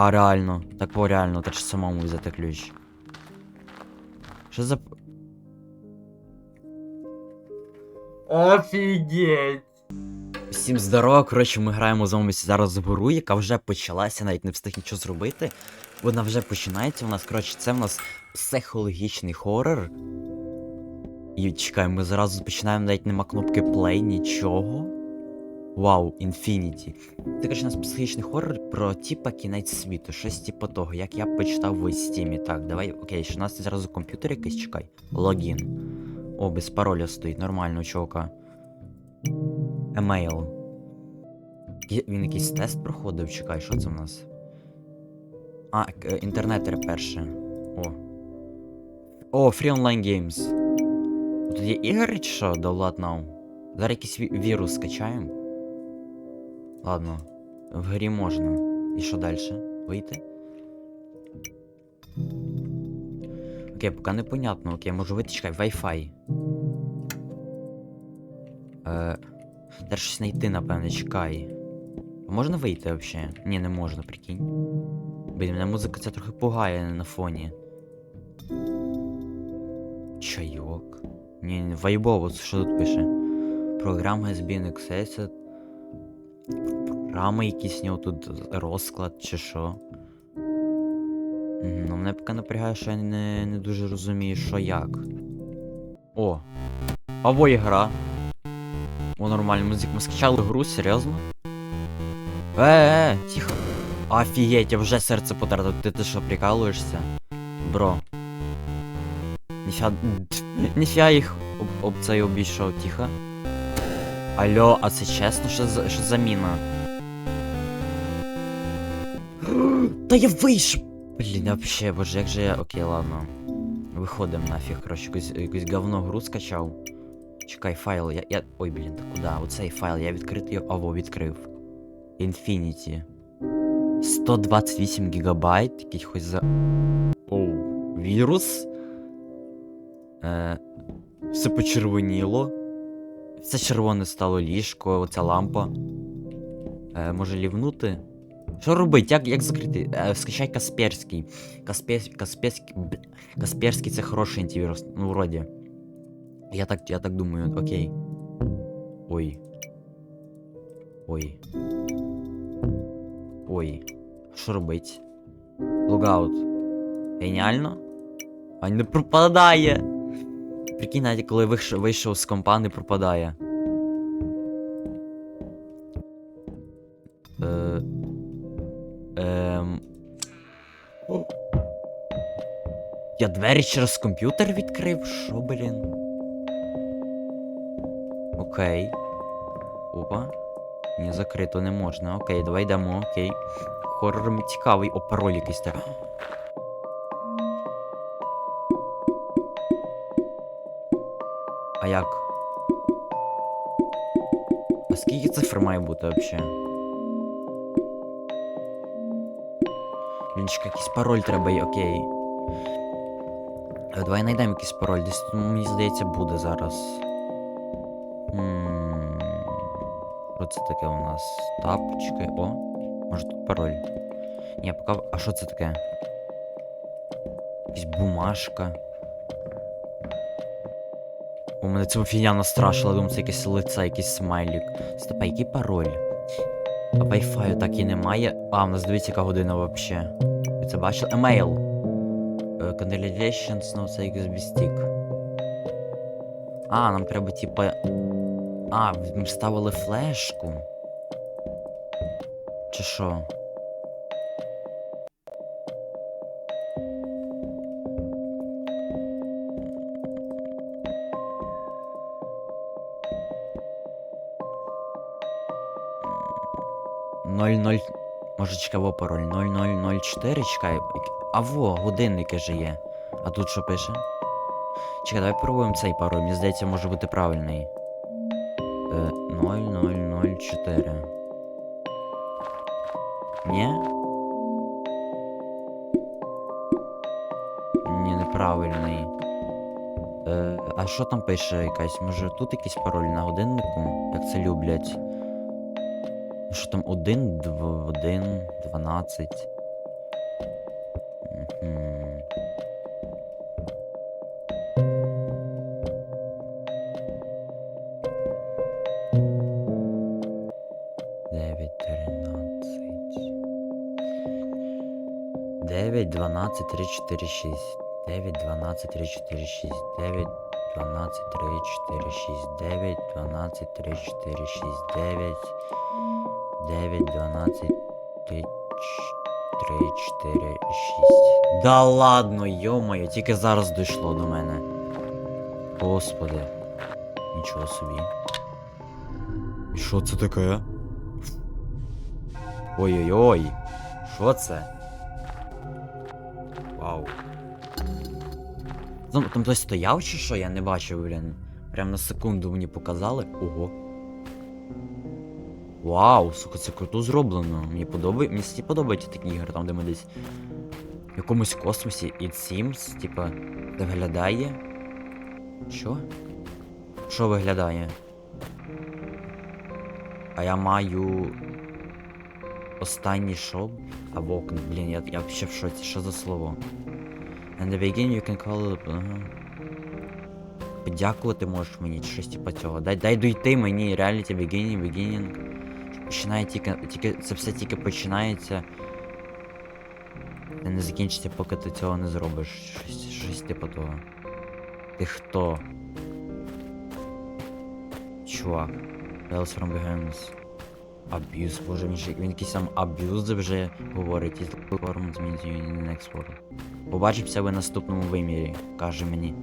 А, реально. Так о, реально, треба самому взяти ключ. Що за. Офігеть! Всім здорово, коротше, ми граємо з вами зараз в гру, яка вже почалася, навіть не встиг нічого зробити. Вона вже починається у нас, коротше, це в нас психологічний хорор. І чекай, ми зразу починаємо, навіть нема кнопки play, нічого. Вау, Infinity. Це, коротше, у нас психологічний хорор про типа кінець світу, щось типу того, як я почитав в стімі. Так, давай, окей, що у нас зразу комп'ютер якийсь, чекай. Логін. О, без пароля стоїть, нормально, чувака. Емейл. Він якийсь тест проходив, чекай, що це в нас? А, е, інтернетер перше. О. О, Free Online Games. Тут є ігри чи що? Download now. Зараз якийсь вірус скачаємо. Ладно. В грі можна. І що далі? Вийти? Окей, поки непонятно. Окей, можу вийти, чекай, Wi-Fi. Е, Треба щось знайти, напевне, чекай. А можна вийти взагалі? Ні, не можна, прикинь. Блін, мене музика це трохи пугає на фоні. Чайок. Ні, вайбово, що тут пише? Програма has been. Програми якісь нього тут розклад чи що. Ну, мене поки напрягає, що я не, не дуже розумію, що як. О! Або ігра. О, нормально, музик. Ми скачали гру, серйозно? Е, е, тихо. Офігеть, я вже серце потратив. Ти, ти що, прикалуєшся? Бро. Ніфіга. Ніфіга їх об, об цей обійшов, тихо. Алло, а це чесно, що що за я вийшов! Блін, вообще, боже, як же я. Окей, ладно. Виходимо нафіг, коротше, якусь, якусь говно гру скачав. Чекай, файл, я. я... Ой, блін, та куди? Оцей файл, я відкрити його. Аво, відкрив. Infinity. 128 гігабайт, який хоч за. Оу, вірус. Е, все почервоніло. Все червоне стало ліжко, оця лампа. Е, може лівнути? Що робить? Як, як закрити? Е, скачай Касперський. Каспер... Касперський. Касперський це хороший антивірус. Ну, вроді. Я так, я так думаю, окей. Ой. Ой. Ой. Що робить? Логаут. Геніально? А не пропадає. Прикинь, навіть коли вийшов з компа, не пропадає. Я двері через комп'ютер відкрив? Що, блін? Окей. Опа. Ні, закрито не можна. Окей, давай йдемо, окей. Хоррор цікавий. О, пароль якийсь так. А як? А скільки цифр має бути взагалі? Блін, якийсь пароль треба, окей. Е, Давай знайдемо якийсь пароль, десь тут, мені здається, буде зараз. Що це таке у нас? Тап, чекай, о. Може тут пароль. Ні, поки. А що це таке? Якась бумажка. О, мене це фігня настрашила, думаю, це якесь лице, якийсь смайлік. Стоп, а який пароль? А Wi-Fi так і немає. А, в нас дивіться, яка година вообще. Ви це бачили? Емейл. No take USB stick. А, нам треба, типа. А, ми вставили флешку. Чи що? Ноль ноль. Може чекаво пароль 0004, чекай. А во, годинники же є. А тут що пише? Чекай, давай пробуємо цей пароль, мені здається, може бути правильний. Е, 0004. Ні? Ні, неправильний. Е, а що там пише якась? Може тут якийсь пароль на годиннику? Як це люблять? Що там 1, 2, 1, 12. 9, 12, 3, 4, 6. 9, 12, 3, 4, 6. 9, 12, 3, 4, 6. 9, 12, 3, 4, 6. 9, 9, 12, 3, 3, 4, 6. Да ладно, йомаю, тільки зараз дійшло до мене. Господи. Нічого собі. І що це таке? Ой-ой-ой. Що це? Вау. Там, там хтось стояв чи що? Я не бачив, блін. Прям на секунду мені показали. Ого. Вау, сука, це круто зроблено. Мені подобає. Мені подобаються такі ігри, там де ми десь в якомусь космосі і Sims, типа, виглядає. Що? Що виглядає? А я маю. Останній шоу? Або окна. Блін, я, я ще в шоці, що за слово? And the beginning you can call it. Ага. Подякувати можеш мені, щось типа цього. Дай, дай дойти мені, reality beginning, beginning. Починає тільки, тільки. Це все тільки починається. Це не закінчиться, поки ти цього не зробиш. Щось, щось типу того. Ти хто? Чувак. Tales from Begins. Аб'юз, боже ще- він якийсь там аб'юз вже говорить. You in the next world. Побачимося в наступному вимірі, каже мені.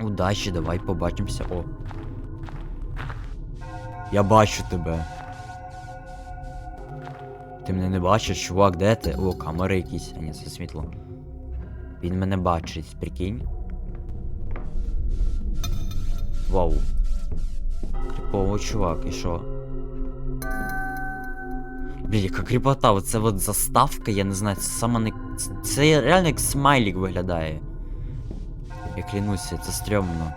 Удачі, давай побачимося. О. Я бачу тебе. Ти мене не бачиш, чувак, де ти? О, камери якісь. А ні, це світло. Він мене бачить, прикинь. Вау. Кріпово, чувак, і що? Блін, яка кріпота, оце от заставка, я не знаю, це сама не. Це, реально як смайлік виглядає. Я клянуся, це стрьомно.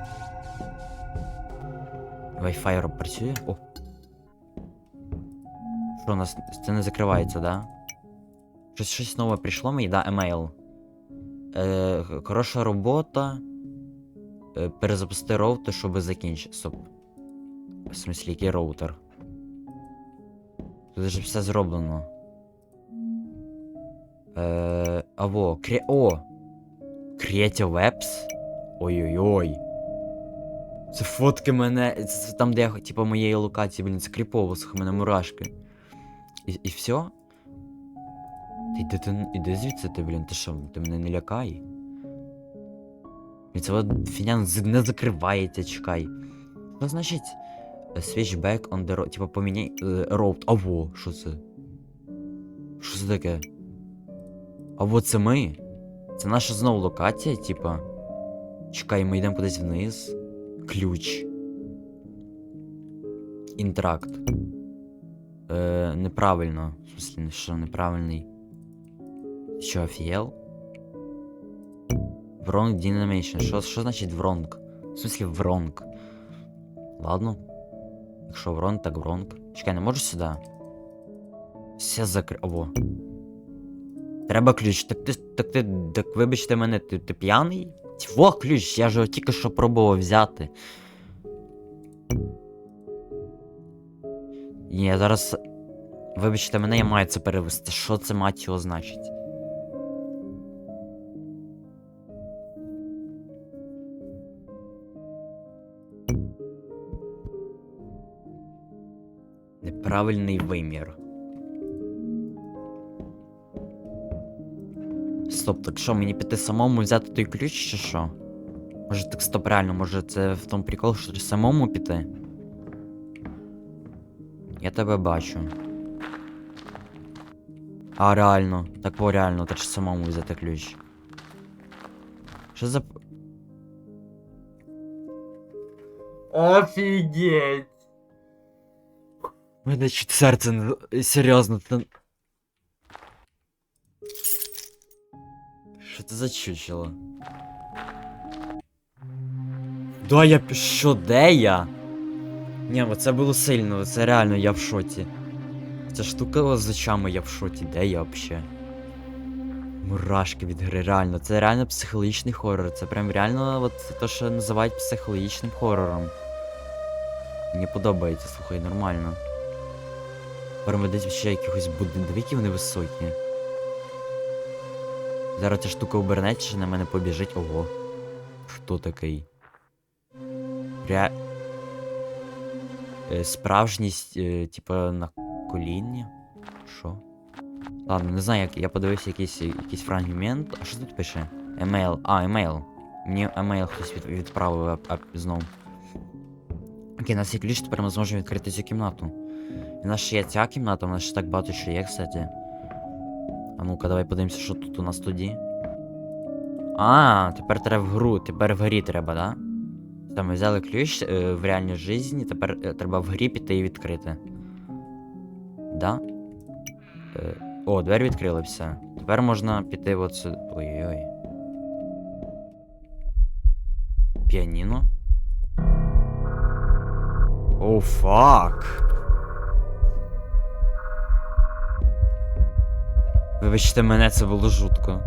Wi-Fi працює? О. Що у нас. Це не закривається, да? Щось щось нове прийшло мені, да, емейл. Е, хороша робота. Е, перезапусти роутер, щоб закінчити. Стоп. В смислі, який роутер? Тут вже все зроблено. Е, аво, крі... О! Creative Webs? Ой-ой-ой. Це фотки мене. Це там, де я, типу, моєї локації, блін, це кріпово, слухай, мене мурашки. І, і все? Ти йди, ти, іди звідси ти, блін, ти що, ти мене не лякай. Це от фіня не закривається, чекай. Що значить switch back on the road? Типа поміняй е, road. Аво, що це? Що це таке? Аво, це ми? Це наша знову локація, типа. Чекай, ми йдемо кудись вниз. Ключ. Інтракт. Е, неправильно. В смысле, що неправильний? Що, офієл? Wrong denomination. Що, що значить wrong? В смысле wrong? Ладно. Якщо wrong, так wrong. Чекай, не можу сюди? Все закри... Ово. Треба ключ. Так ти, так ти, так вибачте мене, ти, ти п'яний? Во ключ, я ж тільки що пробував взяти. Ні, я зараз. Вибачте мене, я маю це перевести. Що це мать його значить? Неправильний вимір. Стоп, так що, мені піти самому взяти той ключ чи що? Може так стоп, реально, може це в тому прикол, що самому піти? Я тебе бачу. А, реально, так во реально, так ж самому взяти ключ. Що за. п- Офігеть! Мене чуть серце не... Серйозно, це... Що це за чучело? Да я що, де я? Ні, це було сильно, це реально я в шоці. Ця штука з очами я в шоці, де я вообще? Мурашки від гри, реально. Це реально психологічний хорор. Це прям реально от те, що називають психологічним хорором. Мені подобається, слухай, нормально. Ми десь ще якихось будинків, які вони високі. Зараз ця штука обернеться, що на мене побіжить. Ого. Хто такий? Ре... Справжність, е, типа, на колінні? Що? Ладно, не знаю, як я подивився якийсь, якийсь фрагмент. А що тут пише? Емейл. А, емейл. Мені емейл хтось від, відправив а, а, знов. Окей, у нас є ключ, тепер ми зможемо відкрити цю кімнату. І нас ще є ця кімната, у нас ще так багато що є, кстати. А ну-ка, давай подивимося, що тут у нас тоді. А, тепер треба в гру, тепер в грі треба, да? Там ми взяли ключ е, в реальній житті, тепер е, треба в грі піти і відкрити. Да? Е, о, двері відкрили все. Тепер можна піти от сюди. Ой-ой-ой. Піаніно. О, фак. Вибачте мене, це було жутко.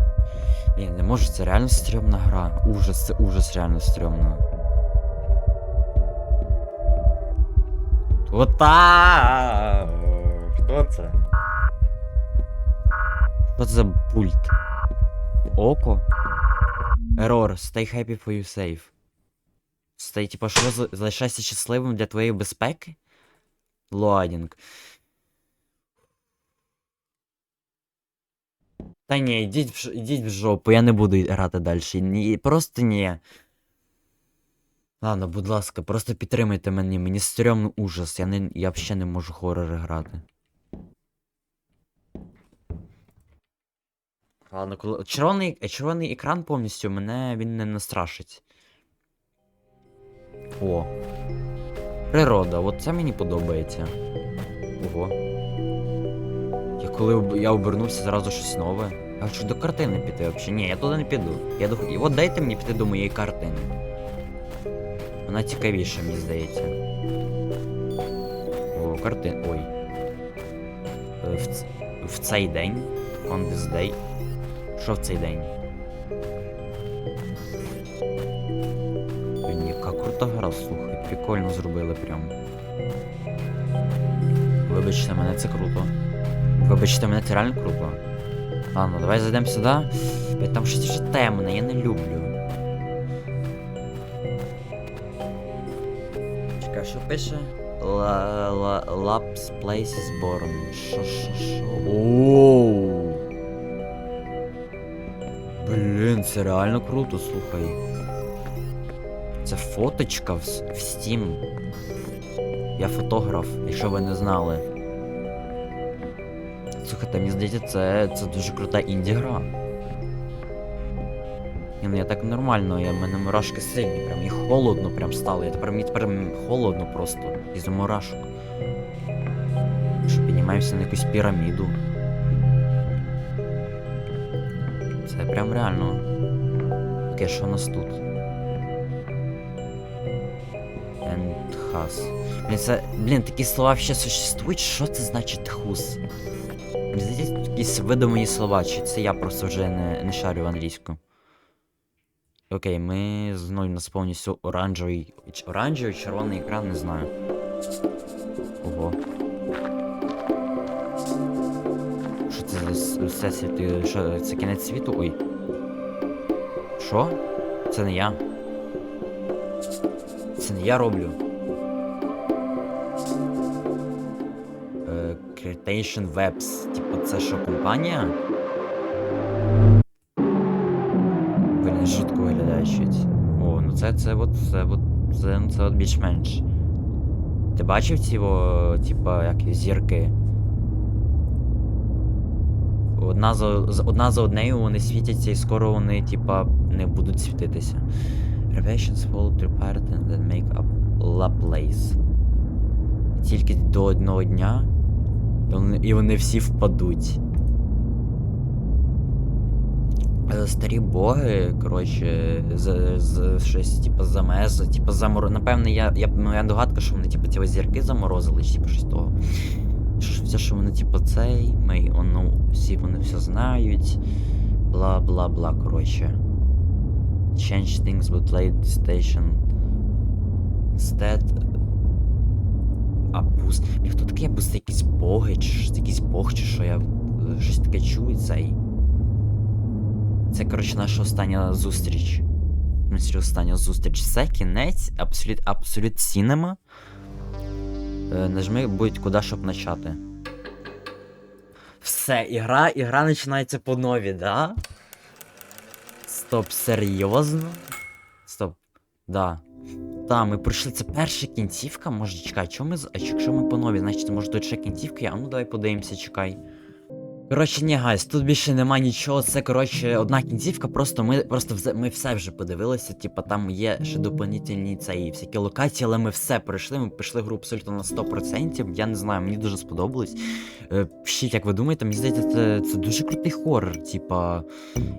Я не можу, це реально стрьомна гра. Ужас, це ужас реально стрьомно. Ота! Хто це? Що це за пульт? Око? Error. Stay happy for you safe. Stay, типа, що залишайся щасливим для твоєї безпеки? Лоадінг. Та ні, йдіть в, йдіть в жопу, я не буду грати далі. Ні, просто ні. Ладно, будь ласка, просто підтримайте мені, мені стрьомно ужас, я не. Я взагалі не можу хорори грати. Ладно, коли. Червоний, червоний екран повністю мене він не настрашить. О. Природа, от це мені подобається. Ого. Коли я обернувся зразу щось нове. Я хочу до картини піти взагалі. Ні, я туди не піду. Я до... От дайте мені піти до моєї картини. Вона цікавіша, мені здається. О, картин. Ой. Е, В, ц... в цей день. On this day. Що в цей день? Блін, яка крута гра, слухай. Прикольно зробили прям. Вибачте мене, це круто. Вибачте мене, це реально круто. Ладно, давай зайдемо сюди. Там щось вже темне, я не люблю. Чекай, що пише? Ла- ла- Labs Place is born. Що, що, що? Оу. Блін, це реально круто, слухай. Це фоточка в, в Steam. Я фотограф, якщо ви не знали. Слухайте, мені здається, це, це дуже крута інді-гра. Ні, ну я так нормально, я, мене мурашки сильні, прям і холодно прям стало. Я тепер мені тепер холодно просто із мурашок. Що піднімаємося на якусь піраміду. Це прям реально. Таке, що у нас тут? Has. Блін, це. Блін, такі слова ще существують. Що це значить хус? Мені здається, тут якісь видумані слова, чи це я просто вже не, не шарю в англійську. Окей, ми знову у нас повністю оранжевий. Оранжевий, червоний екран, не знаю. Ого. Що це за с- всесвіт? Що, це кінець світу? Ой. Що? Це не я. Це не я роблю. Creation Webs. Типу, це що, компанія? Блін, жутко виглядає щось. О, ну це, це от, це от, це, ну, це от більш-менш. Ти бачив ці, о, типа, як зірки? Одна за, одна за однею вони світяться і скоро вони, типа, не будуть світитися. Revelations fall to part and then make up Laplace. Тільки до одного дня, і вони, всі впадуть. Е, Старі боги, коротше, з, з щось, типу, замез, типу, заморо... Напевне, я, я, моя догадка, що вони, типу, ці зірки заморозили, чи типу щось того. Що все, що вони, типу, цей, ми, ну, всі вони все знають. Бла бла бла, коротше. Change things with late station. Instead. А буст. Блін, Хто такий буст? Якісь боги, чи якийсь бог, чи що я щось таке чую цей. Це, коротше, наша остання зустріч. В остання зустріч. Це кінець, абсолют, абсолют сінема. Е, нажми будь куди, щоб почати. Все, ігра, ігра починається по нові, да? Стоп, серйозно? Стоп. Да. Да, ми пройшли. Це перша кінцівка. Може, чекай, чому ми. А якщо ми по нові, значить, може тут ще кінцівка, а ну давай подивимося, чекай. Коротше, ні, гайс, тут більше нема нічого. Це, коротше, одна кінцівка, просто ми просто все, ми все вже подивилися. Типа там є ще доповнительні цей всякі локації, але ми все пройшли. Ми пройшли гру абсолютно на 100%. Я не знаю, мені дуже сподобалось. Е, як ви думаєте, мені здається, це, це дуже крутий хоррор. Типа.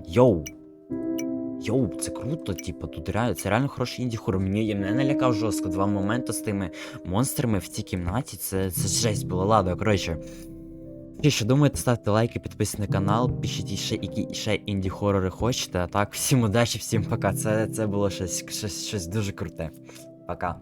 Йоу. Йоу, це круто, типу, тут реально, це реально хороший інді хоррор. Мені я мене налякав жорстко. Два моменти з тими монстрами в цій кімнаті. Це, це жесть була, ладно, коротше. Ще думаєте, ставте лайки, підписуйтесь на канал, пишіть ще, які ще інді хорори хочете. А так, всім удачі, всім пока. Це, це було щось, щось, щось дуже круте. Пока.